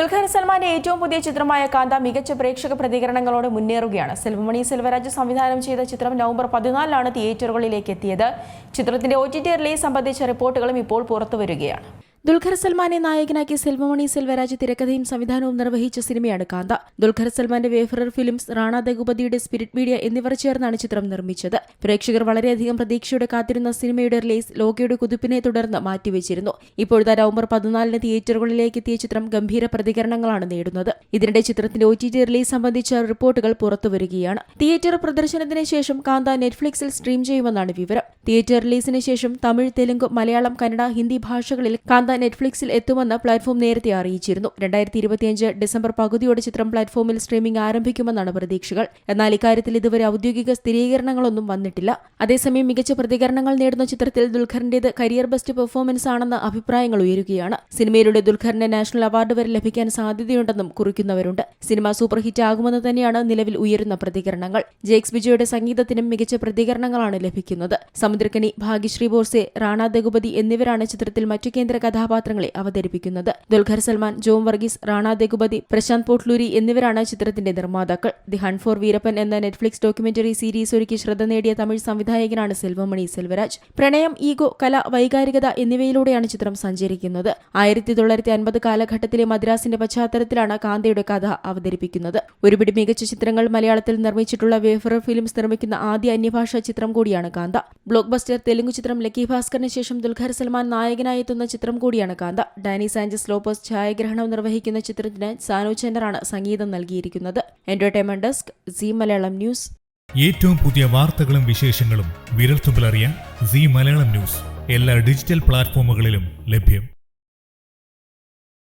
ദുൽഖർ സൽമാന്റെ ഏറ്റവും പുതിയ ചിത്രമായ കാന്ത മികച്ച പ്രേക്ഷക പ്രതികരണങ്ങളോടെ മുന്നേറുകയാണ്. സെൽവമണി സെൽവരാജ് സംവിധാനം ചെയ്ത ചിത്രം നവംബർ പതിനാലിനാണ് തിയേറ്ററുകളിലേക്ക് എത്തിയത്. ചിത്രത്തിന്റെ ഒ ടി ടി റിലീസ് സംബന്ധിച്ച റിപ്പോർട്ടുകളും ഇപ്പോൾ പുറത്തുവരികയാണ് ദുൽഖർ സൽമാനെ നായകനാക്കി സെൽവമണി സെൽവരാജ് തിരക്കഥയും സംവിധാനവും നിർവഹിച്ച സിനിമയാണ് കാന്ത. ദുൽഖർ സൽമാന്റെ വേഫറർ ഫിലിംസ് റാണ ദഗുപതിയുടെ സ്പിരിറ്റ് മീഡിയ എന്നിവർ ചേർന്നാണ് ചിത്രം നിർമ്മിച്ചത്. പ്രേക്ഷകർ വളരെയധികം പ്രതീക്ഷയോടെ കാത്തിരുന്ന സിനിമയുടെ റിലീസ് ലോകയുടെ കുതിപ്പിനെ തുടർന്ന് മാറ്റിവെച്ചിരുന്നു. ഇപ്പോഴത്തെ നവംബർ പതിനാലിന് തിയേറ്ററുകളിലേക്ക് എത്തിയ ചിത്രം ഗംഭീര പ്രതികരണങ്ങളാണ് നേടുന്നത്. ഇതിനിടെ ചിത്രത്തിന്റെ ഒ ടി ടി റിലീസ് സംബന്ധിച്ച റിപ്പോർട്ടുകൾ പുറത്തുവരികയാണ്. തിയേറ്റർ പ്രദർശനത്തിന് ശേഷം കാന്ത നെറ്റ്ഫ്ലിക്സിൽ സ്ട്രീം ചെയ്യുമെന്നാണ് വിവരം. തിയേറ്റർ റിലീസിന് ശേഷം തമിഴ് തെലുങ്ക് മലയാളം കന്നഡ ഹിന്ദി ഭാഷകളിൽ കാന്ത നെറ്റ്ഫ്ലിക്സിൽ എത്തുമെന്ന് പ്ലാറ്റ്ഫോം നേരത്തെ അറിയിച്ചിരുന്നു. രണ്ടായിരത്തി ഇരുപത്തിയഞ്ച് ഡിസംബർ പകുതിയോടെ ചിത്രം പ്ലാറ്റ്ഫോമിൽ സ്ട്രീമിംഗ് ആരംഭിക്കുമെന്നാണ് പ്രതീക്ഷകൾ. എന്നാൽ ഇക്കാര്യത്തിൽ ഇതുവരെ ഔദ്യോഗിക സ്ഥിരീകരണങ്ങളൊന്നും വന്നിട്ടില്ല. അതേസമയം മികച്ച പ്രതികരണങ്ങൾ നേടുന്ന ചിത്രത്തിൽ ദുൽഖറിന്റേത് കരിയർ ബെസ്റ്റ് പെർഫോമൻസ് ആണെന്ന അഭിപ്രായങ്ങൾ ഉയരുകയാണ്. സിനിമയിലൂടെ ദുൽഖറിന് നാഷണൽ അവാർഡ് വരെ ലഭിക്കാൻ സാധ്യതയുണ്ടെന്നും കുറിക്കുന്നവരുണ്ട്. സിനിമ സൂപ്പർ ഹിറ്റ് ആകുമെന്ന് തന്നെയാണ് നിലവിൽ ഉയരുന്ന പ്രതികരണങ്ങൾ. ജേക്സ് ബിജോയുടെ സംഗീതത്തിനും മികച്ച പ്രതികരണങ്ങളാണ് ലഭിക്കുന്നത്. സമുദ്രക്കനി ഭാഗ്യശ്രീ ബോർസെ റാണ ദഗുപതി എന്നിവരാണ് ചിത്രത്തിൽ മറ്റു കേന്ദ്ര കഥാപാത്രങ്ങളെ അവതരിപ്പിക്കുന്നത്. ദുൽഖർ സൽമാൻ ജോം വർഗീസ് റാണ ദഗുപതി പ്രശാന്ത് പോട്ട്ലൂരി എന്നിവരാണ് ചിത്രത്തിന്റെ നിർമ്മാതാക്കൾ. ദി ഹൺ ഫോർ വീരപ്പൻ എന്ന നെറ്റ്ഫ്ലിക്സ് ഡോക്യുമെന്ററി സീരീസ് ഒരുക്കി ശ്രദ്ധ നേടിയ തമിഴ് സംവിധായകനാണ് സെൽവമണി സെൽവരാജ്. പ്രണയം ഈഗോ കല വൈകാരികത എന്നിവയിലൂടെയാണ് ചിത്രം സഞ്ചരിക്കുന്നത്. ആയിരത്തി തൊള്ളായിരത്തി അൻപത് കാലഘട്ടത്തിലെ മദ്രാസിന്റെ പശ്ചാത്തലത്തിലാണ് കാന്തയുടെ കഥ അവതരിപ്പിക്കുന്നത്. ഒരുപിടി മികച്ച ചിത്രങ്ങൾ മലയാളത്തിൽ നിർമ്മിച്ചിട്ടുള്ള വേഫർ ഫിലിംസ് നിർമ്മിക്കുന്ന ആദ്യ അന്യഭാഷാ ചിത്രം കൂടിയാണ് കാന്ത. ബ്ലോക്ക് ബസ്റ്റർ തെലുങ്ക് ചിത്രം ലക്കി ഭാസ്കറിന് ശേഷം ദുൽഖർ സൽമാൻ നായകനായെത്തുന്ന ചിത്രം കൂടിയാണ് കാന്ത. ഡാനി സാഞ്ചസ് ലോപ്പസ് ഛായാഗ്രഹണം നിർവഹിക്കുന്ന ചിത്രത്തിന് സാനു ചെന്നറാണ് സംഗീതം നൽകിയിരിക്കുന്നത്. Entertainment desk Zee Malayalam news. ഏറ്റവും പുതിയ വാർത്തകളും വിശേഷങ്ങളും വിരൽത്തുമ്പിലറിയാൻ സി മലയാളം ന്യൂസ്. എല്ലാ ഡിജിറ്റൽ പ്ലാറ്റ്ഫോമുകളിലും ലഭ്യം.